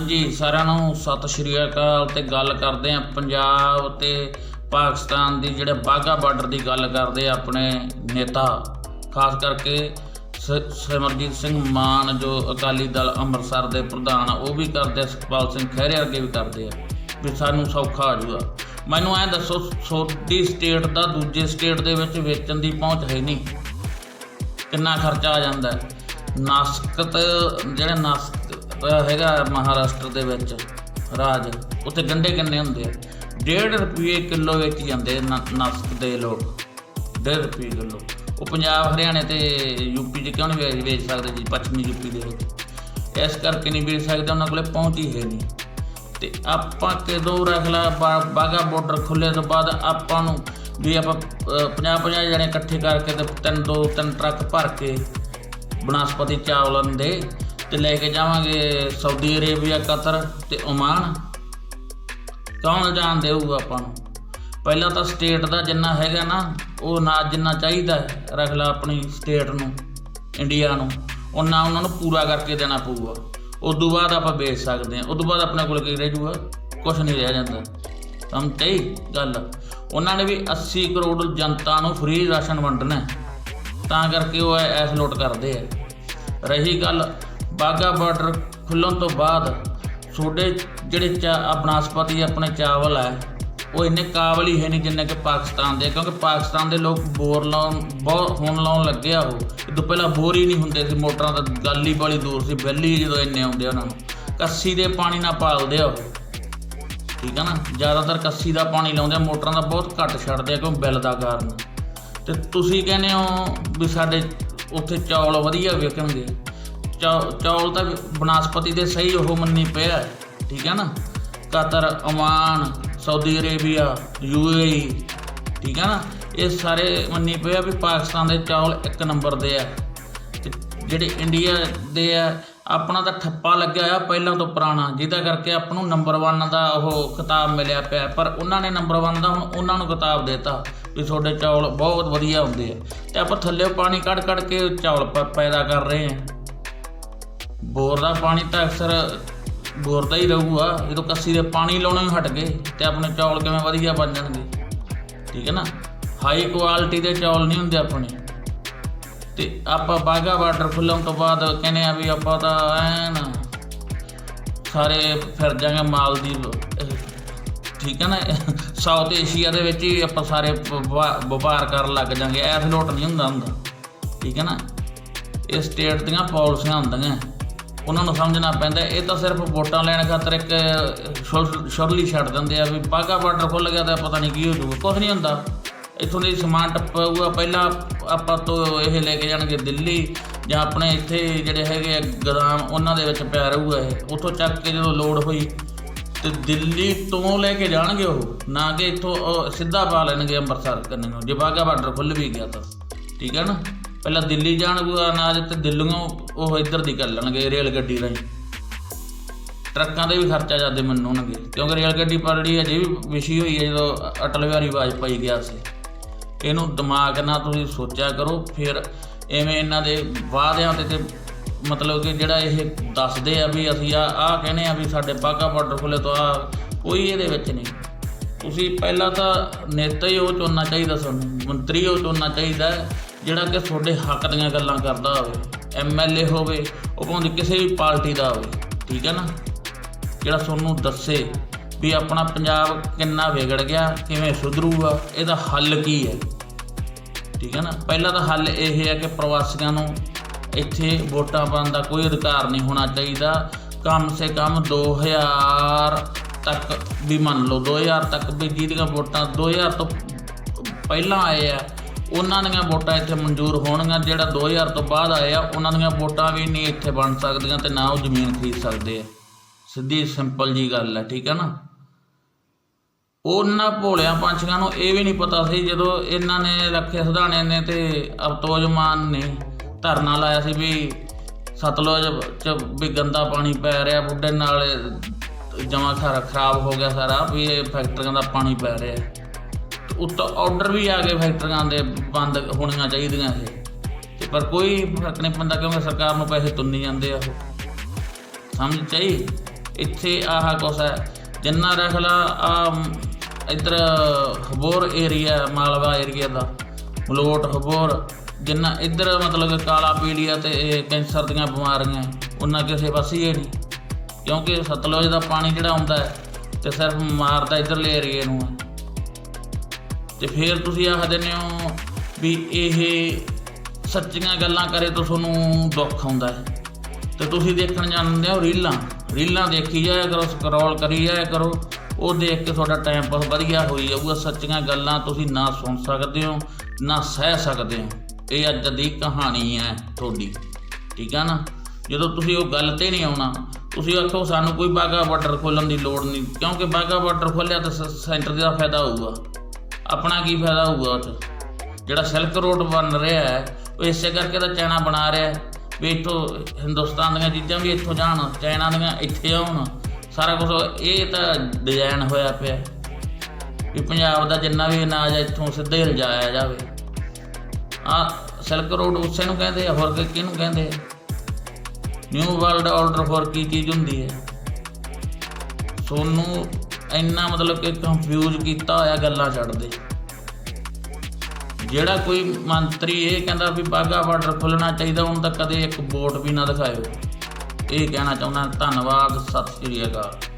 ਹਾਂਜੀ, ਸਾਰਿਆਂ ਨੂੰ ਸਤਿ ਸ਼੍ਰੀ ਅਕਾਲ ਤੇ ਗੱਲ ਕਰਦੇ ਆ ਪੰਜਾਬ ਤੇ ਪਾਕਿਸਤਾਨ ਦੀ ਜਿਹੜੇ ਬਾਗਾ ਬਾਰਡਰ ਦੀ ਗੱਲ ਕਰਦੇ ਆ ਆਪਣੇ ਨੇਤਾ, ਖਾਸ ਕਰਕੇ ਸ- ਸਿਮਰਜੀਤ ਸਿੰਘ ਮਾਨ ਜੋ ਅਕਾਲੀ ਦਲ ਅੰਮ੍ਰਿਤਸਰ ਦੇ ਪ੍ਰਧਾਨ ਉਹ ਵੀ ਕਰਦੇ ਆ, ਸੁਖਪਾਲ ਸਿੰਘ ਖਹਿਰੇ ਅੱਗੇ ਵੀ ਕਰਦੇ ਆ, ਵੀ ਸਾਨੂੰ ਸੌਖਾ ਆ ਜੂਗਾ। ਮੈਨੂੰ ਐ ਦੱਸੋ ਛੋਟੀ ਸਟੇਟ ਦਾ ਦੂਜੇ ਸਟੇਟ ਦੇ ਵਿੱਚ ਵੇਚਣ ਦੀ ਪਹੁੰਚ ਹੈ ਨਹੀਂ, ਕਿੰਨਾ ਖਰਚਾ ਆ ਜਾਂਦਾ ਹੈ? ਨਾਸਕਤ, ਜਿਹੜਾ ਨਾਸਕ ਹੈਗਾ ਮਹਾਰਾਸ਼ਟਰ ਦੇ ਵਿੱਚ, ਰਾਜ। ਉੱਥੇ ਗੰਡੇ ਕਿੰਨੇ ਹੁੰਦੇ ਆ? 1.5 ਰੁਪਏ ਕਿਲੋ ਵੇਚੀ ਜਾਂਦੇ ਆ ਨਾ- ਨਾਸਕ ਦੇ ਲੋਕ। 1.5 ਰੁਪਏ ਕਿਲੋ। ਉਹ ਪੰਜਾਬ, ਹਰਿਆਣੇ ਤੇ ਯੂਪੀ 'ਚ ਕਿਉਂ ਨਹੀਂ ਵੇਚ ਵੇਚ ਸਕਦੇ ਜੀ? ਪੱਛਮੀ ਯੂਪੀ ਦੇ ਵਿੱਚ। ਇਸ ਕਰਕੇ ਨਹੀਂ ਵੇਚ ਸਕਦੇ, ਉਹਨਾਂ ਕੋਲੇ ਪਹੁੰਚ ਹੀ ਹੈ ਨਹੀਂ ਤੇ ਆਪਾਂ ਕਦੋਂ ਰੱਖ ਲਾ ਬਾਗਾ ਬਾਰਡਰ ਖੁੱਲੇ ਤੋਂ ਬਾਅਦ ਆਪਾਂ ਨੂੰ ਵੀ ਆਪਾਂ 50 50 ਜਣੇ ਇਕੱਠੇ ਕਰਕੇ ਤੇ ਤਿੰਨ ਦੋ, ਤਿੰਨ ਟਰੱਕ ਭਰ ਕੇ ਬਨਸਪਤੀ ਚਾਵਲਾਂ ਦੇ ਤੇ ਲੈ ਕੇ ਜਾਵਾਂਗੇ ਸਾਊਦੀ ਅਰੇਬੀਆ, ਕਤਰ ਤੇ ਓਮਾਨ। ਕੌਣ ਜਾਣ ਦੇਊਗਾ ਆਪਾਂ ਨੂੰ? ਪਹਿਲਾਂ ਤਾਂ ਸਟੇਟ ਦਾ ਜਿੰਨਾ ਹੈਗਾ ਨਾ, ਉਹ ਨਾ ਜਿੰਨਾ ਚਾਹੀਦਾ ਰੱਖ ਲਾ ਆਪਣੀ ਸਟੇਟ ਨੂੰ ਇੰਡੀਆ ਨੂੰ। ਉਹਨਾਂ ਉਹਨਾਂ ਨੂੰ ਪੂਰਾ ਕਰਕੇ ਦੇਣਾ ਪਊਗਾ। ਉਦੋਂ ਬਾਅਦ ਆਪਾਂ ਵੇਚ ਸਕਦੇ ਹਾਂ। ਉਦੋਂ ਬਾਅਦ ਆਪਣੇ ਕੋਲ ਕੀ ਰਹਿ ਜੂਗਾ? ਕੁਝ ਨਹੀਂ ਰਹਿ ਜਾਂਦਾ। ਸਮਝ ਗੱਲ? ਉਹਨਾਂ ਨੇ ਵੀ 80 ਕਰੋੜ ਜਨਤਾ ਨੂੰ ਫ੍ਰੀ ਰਾਸ਼ਨ ਵੰਡਣਾ ਤਾਂ ਕਰਕੇ ਉਹ ਐਸ ਲੋਟ ਕਰਦੇ ਆ। ਰਹੀ ਗੱਲ ਬਾਗਾ ਬਾਰਡਰ ਖੁੱਲਣ ਤੋਂ ਬਾਅਦ ਤੁਹਾਡੇ ਜਿਹੜੇ ਚਾ ਬਨਸਪਤੀ ਆਪਣੇ ਚਾਵਲ ਹੈ, ਉਹ ਇੰਨੇ ਕਾਬਲ ਹੀ ਹੈ ਨਹੀਂ ਜਿੰਨੇ ਕਿ ਪਾਕਿਸਤਾਨ ਦੇ, ਕਿਉਂਕਿ ਪਾਕਿਸਤਾਨ ਦੇ ਲੋਕ ਬੋਰ ਲਾਉਣ, ਬਹੁਤ ਹੁਣ ਲਾਉਣ ਲੱਗੇ ਆ ਉਹ। ਇਦੋਂ ਪਹਿਲਾਂ ਬੋਰ ਹੀ ਨਹੀਂ ਹੁੰਦੇ ਸੀ, ਮੋਟਰਾਂ ਤਾਂ ਗੱਲ ਹੀ ਬੜੀ ਦੂਰ ਸੀ, ਬਿੱਲ ਹੀ ਜਦੋਂ ਇੰਨੇ ਆਉਂਦੇ ਉਹਨਾਂ ਨੂੰ। ਕੱਸੀ ਦੇ ਪਾਣੀ ਨਾਲ ਪਾਲਦੇ ਆ ਉਹ। ਠੀਕ ਹੈ ਨਾ? ਜ਼ਿਆਦਾਤਰ ਕੱਸੀ ਦਾ ਪਾਣੀ ਲਾਉਂਦੇ ਆ, ਮੋਟਰਾਂ ਦਾ ਬਹੁਤ ਘੱਟ ਛੱਡਦੇ ਆ, ਕਿਉਂ? ਬਿੱਲ ਦਾ ਕਾਰਨ। ਤੇ ਤੁਸੀਂ ਕਹਿੰਦੇ ਹੋ ਵੀ ਸਾਡੇ ਉੱਥੇ ਚੌਲ ਵਧੀਆ ਵਿਕਣਗੇ। ਚੌਲ ਤਾਂ ਬਨਸਪਤੀ ਦੇ ਸਹੀ ਉਹ ਮੰਨੀ ਪਿਆ ਠੀਕ ਹੈ ਨਾ? Qatar Oman Saudi Arabia, UAE, ਠੀਕ ਹੈ ਨਾ? ਇਹ ਸਾਰੇ ਮੰਨੀ ਪਿਆ ਵੀ ਪਾਕਿਸਤਾਨ ਦੇ ਚੌਲ ਇੱਕ ਨੰਬਰ ਦੇ ਆ। ਤੇ ਜਿਹੜੇ ਇੰਡੀਆ ਦੇ ਆ, ਆਪਣਾ ਤਾਂ ਠੱਪਾ ਲੱਗਿਆ ਆ ਪਹਿਲਾਂ ਤੋਂ ਪੁਰਾਣਾ, ਜਿਹਦਾ ਕਰਕੇ ਆਪ ਨੂੰ ਨੰਬਰ 1 ਦਾ ਉਹ ਕਿਤਾਬ ਮਿਲਿਆ ਪਿਆ। ਪਰ ਉਹਨਾਂ ਨੇ ਨੰਬਰ 1 ਦਾ ਹੁਣ ਉਹਨਾਂ ਨੂੰ ਕਿਤਾਬ ਦਿੱਤਾ ਵੀ ਤੁਹਾਡੇ ਚੌਲ ਬਹੁਤ ਵਧੀਆ ਹੁੰਦੇ ਆ। ਤੇ ਆਪਾਂ ਥੱਲੇ ਪਾਣੀ ਕੱਢ ਕੱਢ ਕੇ ਚੌਲ ਪ- ਪੈਦਾ ਕਰ ਰਹੇ ਆ। ਬੋਰ ਦਾ ਪਾਣੀ ਤਾਂ ਅਕਸਰ ਬੋਰ ਦਾ ਹੀ ਰਹੂਗਾ। ਜਦੋਂ ਕੱਸੀ ਦੇ ਪਾਣੀ ਲਾਉਣੇ ਹੀ ਹਟ ਗਏ ਤੇ ਆਪਣੇ ਚੌਲ ਕਿਵੇਂ ਵਧੀਆ ਬਣ ਜਾਣਗੇ। ਠੀਕ ਹੈ ਨਾ? ਹਾਈ ਕੁਆਲਿਟੀ ਦੇ ਚੌਲ ਨਹੀਂ ਹੁੰਦੇ ਆਪਣੇ। ਤੇ ਆਪਾਂ ਬਾਗਾ ਬਾਰਡਰ ਖੁੱਲਣ ਤੋਂ ਬਾਅਦ ਕਹਿੰਦੇ ਆ ਵੀ ਆਪਾਂ ਤਾਂ ਐਨ ਸਾਰੇ ਫਿਰ ਜਾਗੇ ਮਾਲਦੀਵ ਠੀਕ ਹੈ ਨਾ? ਸਾਊਥ ਏਸ਼ੀਆ ਦੇ ਵਿੱਚ ਹੀ ਆਪਾਂ ਸਾਰੇ ਵਪਾਰ ਕਰਨ ਲੱਗ ਜਾਾਂਗੇ। ਐਸ ਲੋਟ ਨਹੀਂ ਹੁੰਦਾ ਹੁੰਦਾ। ਠੀਕ ਹੈ ਨਾ? ਇਹ ਸਟੇਟ ਦੀਆਂ ਪਾਲਿਸੀਆਂ ਹੁੰਦੀਆਂ। ਉਹਨਾਂ ਨੂੰ ਸਮਝਣਾ ਪੈਂਦਾ, ਇਹ ਤਾਂ ਸਿਰਫ ਵੋਟਾਂ ਲੈਣ ਖਾਤਰ ਇੱਕ ਸ਼ੁਰਲੀ ਛੱਡ ਦਿੰਦੇ ਆ ਵੀ ਬਾਗਾ ਬਾਰਡਰ ਖੁੱਲ ਗਿਆ ਤਾਂ ਪਤਾ ਨਹੀਂ ਕੀ ਹੋ ਜਾਊਗਾ ਕੁਝ ਨਹੀਂ ਹੁੰਦਾ। ਇੱਥੋਂ ਦੀ ਸਮਾਨ ਟੱਪੂਗਾ, ਪਹਿਲਾਂ ਆਪਾਂ ਤੋਂ ਇਹ ਲੈ ਕੇ ਜਾਣਗੇ ਦਿੱਲੀ ਜਾਂ ਆਪਣੇ ਇੱਥੇ ਜਿਹੜੇ ਹੈਗੇ ਆ ਗੋਦਾਮ, ਉਹਨਾਂ ਦੇ ਵਿੱਚ ਪਿਆ ਰਹੂਗਾ ਇਹ। ਉੱਥੋਂ ਚੱਕ ਕੇ ਜਦੋਂ ਲੋਡ ਹੋਈ ਤੇ ਦਿੱਲੀ ਤੋਂ ਲੈ ਕੇ ਜਾਣਗੇ ਉਹ, ਨਾ ਕਿ ਇੱਥੋਂ ਸਿੱਧਾ ਪਾ ਲੈਣਗੇ ਅੰਮ੍ਰਿਤਸਰ ਕੰਨੇ ਨੂੰ ਜੇ ਬਾਗਾ ਬਾਰਡਰ ਖੁੱਲ ਵੀ ਗਿਆ ਤਾਂ। ਠੀਕ ਹੈ ਨਾ? ਪਹਿਲਾਂ ਦਿੱਲੀ ਜਾਣਗੇ ਅਨਾਜ ਤੇ ਦਿੱਲੀੋਂ ਉਹ ਇੱਧਰ ਦੀ ਕਰ ਲੈਣਗੇ, ਰੇਲ ਗੱਡੀ ਰਾਹੀਂ। ਟਰੱਕਾਂ ਦੇ ਵੀ ਖਰਚਾ ਜਾਂਦੇ ਮੰਨੂਣਗੇ ਕਿਉਂਕਿ ਰੇਲ ਗੱਡੀ ਪਰ ਜਿਹੜੀ ਅਜੇ ਵੀ ਵਿਸ਼ੀ ਹੋਈ ਹੈ, ਜਦੋਂ ਅਟਲ ਬਿਹਾਰੀ ਵਾਜਪਾਈ ਗਿਆ ਸੀ। ਇਹਨੂੰ ਦਿਮਾਗ ਨਾਲ ਤੁਸੀਂ ਸੋਚਿਆ ਕਰੋ, ਫਿਰ ਐਵੇਂ ਇਹਨਾਂ ਦੇ ਵਾਅਦਿਆਂ ਤੇ ਤੇ ਮਤਲਬ ਕਿ ਜਿਹੜਾ ਇਹ ਦੱਸਦੇ ਆ ਵੀ ਅਸੀਂ ਆ ਆ ਕਹਿੰਦੇ ਆ ਵੀ ਸਾਡੇ ਬਾਗਾ ਬਾਰਡਰ ਖੁੱਲੇ ਤੋਂ ਆ, ਕੋਈ ਇਹਦੇ ਵਿੱਚ ਨਹੀਂ। ਤੁਸੀਂ ਪਹਿਲਾਂ ਤਾਂ ਨੇਤਾ ਹੀ ਉਹ ਚੁਣਨਾ ਚਾਹੀਦਾ ਸਾਨੂੰ, ਮੰਤਰੀ ਉਹ ਚੁਣਨਾ ਚਾਹੀਦਾ ਜਿਹੜਾ ਕਿ ਤੁਹਾਡੇ ਹੱਕ ਦੀਆਂ ਗੱਲਾਂ ਕਰਦਾ ਹੋਵੇ ਐਮਐਲਏ ਹੋਵੇ, ਉਹ ਭਾਵੇਂ ਕਿਸੇ ਵੀ ਪਾਰਟੀ ਦਾ ਹੋਵੇ, ਠੀਕ ਹੈ ਨਾ? ਜਿਹੜਾ ਤੁਹਾਨੂੰ ਦੱਸੇ ਵੀ ਆਪਣਾ ਪੰਜਾਬ ਕਿੰਨਾ ਵਿਗੜ ਗਿਆ, ਕਿਵੇਂ ਸੁਧਰੂਗਾ, ਇਹਦਾ ਹੱਲ ਕੀ ਹੈ? ਠੀਕ ਹੈ ਨਾ? ਪਹਿਲਾ ਤਾਂ ਹੱਲ ਇਹ ਹੈ ਕਿ ਪ੍ਰਵਾਸੀਆਂ ਨੂੰ ਇੱਥੇ ਵੋਟਾਂ ਪਾਉਣ ਦਾ ਕੋਈ ਅਧਿਕਾਰ ਨਹੀਂ ਹੋਣਾ ਚਾਹੀਦਾ। ਕਮ ਸੇ ਕਮ 2000 ਤੱਕ ਵੀ ਮੰਨ ਲਓ 2000 ਤੱਕ ਵੀ ਜਿਹਦੀਆਂ ਵੋਟਾਂ 2000 ਤੋਂ ਪਹਿਲਾਂ ਆਏ ਆ ਉਹਨਾਂ ਦੀਆਂ ਵੋਟਾਂ ਇੱਥੇ ਮਨਜ਼ੂਰ ਹੋਣਗੀਆਂ, ਜਿਹੜਾ 2000 ਤੋਂ ਬਾਅਦ ਆਏ ਆ ਉਹਨਾਂ ਦੀਆਂ ਵੋਟਾਂ ਵੀ ਨਹੀਂ ਇੱਥੇ ਬਣ ਸਕਦੀਆਂ ਤੇ ਨਾ ਉਹ ਜ਼ਮੀਨ ਖਰੀਦ ਸਕਦੇ ਆ। ਸਿੱਧੀ ਸਿੰਪਲ ਜੀ ਗੱਲ ਹੈ, ਠੀਕ ਹੈ ਨਾ? ਉਹਨਾਂ ਭੋਲਿਆਂ ਪੰਛੀਆਂ ਨੂੰ ਇਹ ਵੀ ਨਹੀਂ ਪਤਾ ਸੀ, ਜਦੋਂ ਇਹਨਾਂ ਨੇ ਰੱਖੇ ਸੁਧਾਣੇ ਨੇ ਤੇ ਅਵਤੋਜ ਮਾਨ ਨੇ ਧਰਨਾ ਲਾਇਆ ਸੀ ਵੀ ਸਤਲੁਜ ਚ ਵੀ ਗੰਦਾ ਪਾਣੀ ਪੈ ਰਿਹਾ, ਬੁੱਢੇ ਨਾਲ ਜਮਾ ਖਰਾ ਖਰਾਬ ਹੋ ਗਿਆ ਸਾਰਾ, ਵੀ ਇਹ ਫੈਕਟਰੀਆਂ ਦਾ ਪਾਣੀ ਪੈ ਰਿਹਾ। ਉੱਤੋਂ ਆਰਡਰ ਵੀ ਆ ਗਏ ਫੈਕਟਰੀਆਂ ਦੇ ਬੰਦ ਹੋਣੀਆਂ ਚਾਹੀਦੀਆਂ ਇਹ ਤੇ ਪਰ ਕੋਈ ਫ਼ਰਕ ਨਹੀਂ ਪੈਂਦਾ ਕਿਉਂਕਿ ਸਰਕਾਰ ਨੂੰ ਪੈਸੇ ਤੁੰਨੀ ਜਾਂਦੇ ਆ ਉਹ। ਸਮਝ ਚਾਹੀ ਇੱਥੇ ਆਹ ਕੁਛ ਹੈ। ਜਿੰਨਾ ਰਖਲਾ ਆ ਇਧਰ ਹਬੋਰ ਏਰੀਆ ਮਾਲਵਾ ਏਰੀਆ ਦਾ, ਮਲੋਟ ਹਬੋਰ, ਜਿੰਨਾ ਇੱਧਰ ਮਤਲਬ ਕਾਲਾ ਪੀਲੀਆ ਤੇ ਇਹ ਕੈਂਸਰ ਦੀਆਂ ਬਿਮਾਰੀਆਂ, ਉਹਨਾਂ ਕਿਸੇ ਪਾਸੇ ਹੀ ਨਹੀਂ। ਕਿਉਂਕਿ ਸਤਲੁਜ ਦਾ ਪਾਣੀ ਜਿਹੜਾ ਆਉਂਦਾ ਹੈ, ਤੇ ਸਿਰਫ ਮਾਰਦਾ ਇੱਧਰਲੇ ਏਰੀਏ ਨੂੰ ਤੇ ਫਿਰ ਤੁਸੀਂ ਆਖ ਦਿੰਦੇ ਹੋ ਵੀ ਇਹ ਸੱਚੀਆਂ ਗੱਲਾਂ ਕਰੇ ਤਾਂ ਤੁਹਾਨੂੰ ਦੁੱਖ ਆਉਂਦਾ ਹੈ। ਤੇ ਤੁਸੀਂ ਦੇਖਣ ਜਾਂਦੇ ਹੋ ਰੀਲਾਂ। ਰੀਲਾਂ ਦੇਖੀ ਜਾਇਆ ਕਰੋ ਸਕਰੋਲ ਕਰੀ ਜਾਇਆ ਕਰੋ। ਉਹ ਦੇਖ ਕੇ ਤੁਹਾਡਾ ਟਾਈਮ ਪਾਸ ਵਧੀਆ ਹੋਈ ਜਾਊਗਾ। ਸੱਚੀਆਂ ਗੱਲਾਂ ਤੁਸੀਂ ਨਾ ਸੁਣ ਸਕਦੇ ਹੋ, ਨਾ ਸਹਿ ਸਕਦੇ ਹੋ। ਇਹ ਅੱਜ ਦੀ ਕਹਾਣੀ ਹੈ ਤੁਹਾਡੀ। ਠੀਕ ਆ ਨਾ? ਜਦੋਂ ਤੁਸੀਂ ਉਹ ਗੱਲ ਤੇ ਨਹੀਂ ਆਉਣਾ, ਤੁਸੀਂ ਆਖੋ ਸਾਨੂੰ ਕੋਈ ਬਾਗਾ ਬਾਰਡਰ ਖੋਲਣ ਦੀ ਲੋੜ ਨਹੀਂ। ਕਿਉਂਕਿ ਬਾਗਾ ਬਾਰਡਰ ਖੋਲਿਆ ਤਾਂ ਸ- ਸੈਂਟਰ ਦਾ ਫਾਇਦਾ ਹੋਊਗਾ। ਆਪਣਾ ਕੀ ਫਾਇਦਾ ਹੋਊਗਾ ਉਹ 'ਚ? ਜਿਹੜਾ ਸਿਲਕ ਰੋਡ ਬਣ ਰਿਹਾ ਹੈ, ਉਹ ਇਸੇ ਕਰਕੇ ਤਾਂ ਚਾਈਨਾ ਬਣਾ ਰਿਹਾ ਹੈ ਵੀ ਇੱਥੋਂ ਹਿੰਦੁਸਤਾਨ ਦੀਆਂ ਚੀਜ਼ਾਂ ਵੀ ਇੱਥੋਂ ਜਾਣ ਚਾਈਨਾ ਦੀਆਂ ਇੱਥੇ ਆਉਣ। ਸਾਰਾ ਕੁਝ ਇਹ ਤਾਂ ਡਿਜ਼ਾਈਨ ਹੋਇਆ ਪਿਆ ਵੀ ਪੰਜਾਬ ਦਾ ਜਿੰਨਾ ਵੀ ਅਨਾਜ ਹੈ, ਇੱਥੋਂ ਸਿੱਧੇ ਲਿਜਾਇਆ ਜਾਵੇ। ਆ ਸਿਲਕ ਰੋਡ ਉਸੇ ਨੂੰ ਕਹਿੰਦੇ ਆ, ਹੋਰ ਕਿਹਨੂੰ ਕਹਿੰਦੇ ਨਿਊ ਵਰਲਡ ਆਰਡਰ ਹੋਰ ਕੀ ਚੀਜ਼ ਹੁੰਦੀ ਹੈ? ਸੋਨੂੰ ਇੰਨਾ ਮਤਲਬ ਕਿ ਕੰਫਿਊਜ਼ ਕੀਤਾ ਹੋਇਆ ਗੱਲਾਂ ਛੱਡਦੇ। ਜਿਹੜਾ ਕੋਈ ਮੰਤਰੀ ਇਹ ਕਹਿੰਦਾ ਵੀ ਬਾਗਾ ਬਾਰਡਰ ਖੁੱਲਣਾ ਚਾਹੀਦਾ, ਉਹਨੂੰ ਤਾਂ ਕਦੇ ਇੱਕ ਵੋਟ ਵੀ ਨਾ ਦਿਖਾਇਓ। ਇਹ ਕਹਿਣਾ ਚਾਹੁੰਦਾ, ਧੰਨਵਾਦ, ਸਤਿ ਸ਼੍ਰੀ ਅਕਾਲ।